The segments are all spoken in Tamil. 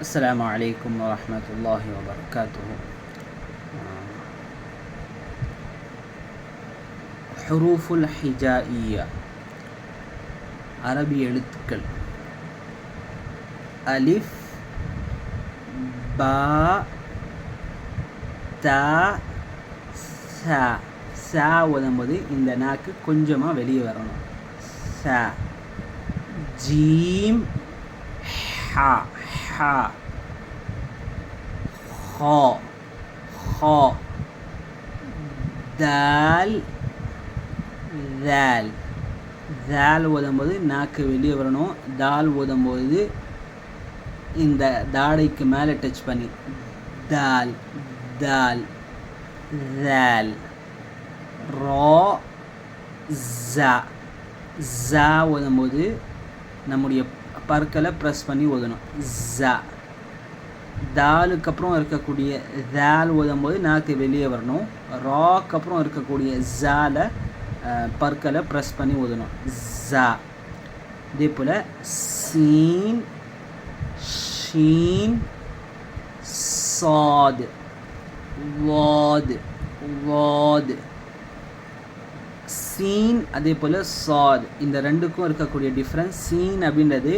السلام عليكم ورحمة الله وبركاته حروف الحجائية அரபி எழுத்துக்கள் அலிஃப் பா தா சா சா ஓதும்போது இந்த நாக்கு கொஞ்சமாக வெளியே வரணும் சா ஜீம் ஹா ஹா ஹா ஹா தால் தால் தால் ஓதும்போது நாக்கு வெளியே வரணும். தால் ஓதும்போது இந்த தாடைக்கு மேலே டச் பண்ணி. தால் தால் தால் ரா ஜா. ஜா ஓதும்போது நம்முடைய பற்களை ப்ரெஸ் பண்ணி ஓதணும் ஜா தாலுக்கு அப்புறம் இருக்கக்கூடிய தால் ஓதும்போது நாக்கு வெளியே வரணும். ராக்கு அப்புறம் இருக்கக்கூடிய ஜால பற்களை ப்ரெஸ் பண்ணி ஓதணும் ஜா இதே போல் சீன் ஷீன் சாது. வாது. வாது. சீன் அதே போல் சாத் இந்த ரெண்டுக்கும் இருக்கக்கூடிய டிஃப்ரென்ஸ் சீன் அப்படின்றது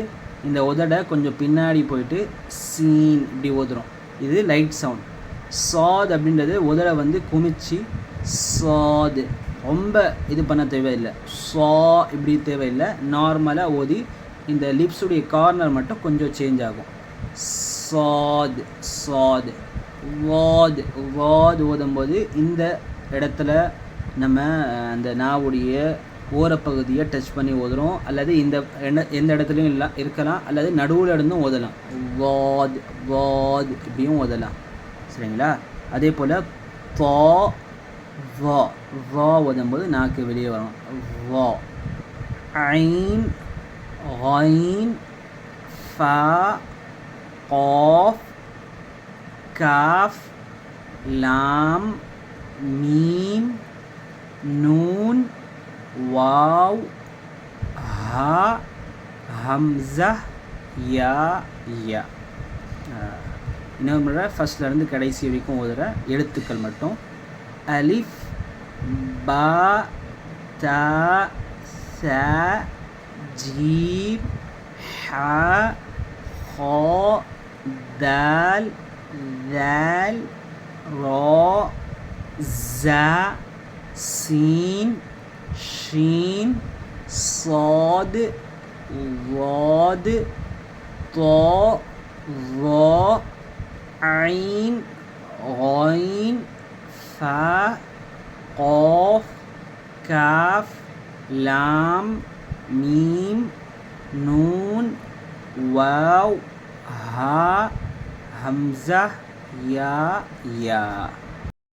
இந்த உதடை கொஞ்சம் பின்னாடி போயிட்டு சீன் இப்படி ஓதுறோம் இது லைட் சவுண்ட் சாத் அப்படின்றது உதடை வந்து குமிச்சு சாது ரொம்ப இது பண்ண தேவையில்லை. சா இப்படி தேவையில்லை. நார்மலாக ஓதி இந்த லிப்ஸுடைய கார்னர் மட்டும் கொஞ்சம் சேஞ்ச் ஆகும். சாது சாது வாது வாது ஓதும்போது இந்த இடத்துல நம்ம அந்த நாவுடைய ஓரப்பகுதியை டச் பண்ணி ஓதுறோம். அல்லது இந்த எந்த இடத்துலையும் இல்லை இருக்கலாம். அல்லது நடுவில் இருந்தும் ஓதலாம். வாத் வாத் இப்படியும் ஓதலாம். சரிங்களா? அதே போல் தா வா வா ஓதும்போது நாக்கு வெளியே வரும். வா. ஐன் ஐன் ஃபா காஃப் காஃப் லாம் மீம் நூன் வாவ் ஹா ஹம்சா யா யா. இன்னொரு முறை ஃபஸ்ட்லேருந்து கடைசி வரைக்கும் ஓதுகிற எழுத்துக்கள் மட்டும். அலிஃப் பா தா ச ஜீப் ஹா ஹோ தால் தால் ரா ஜா. সিন শিন সদ ওয়দ ত র আইন গইন ফা কফ কাফ লাম মিম নুন ওয়াও হা হামজা ইয়া ইয়া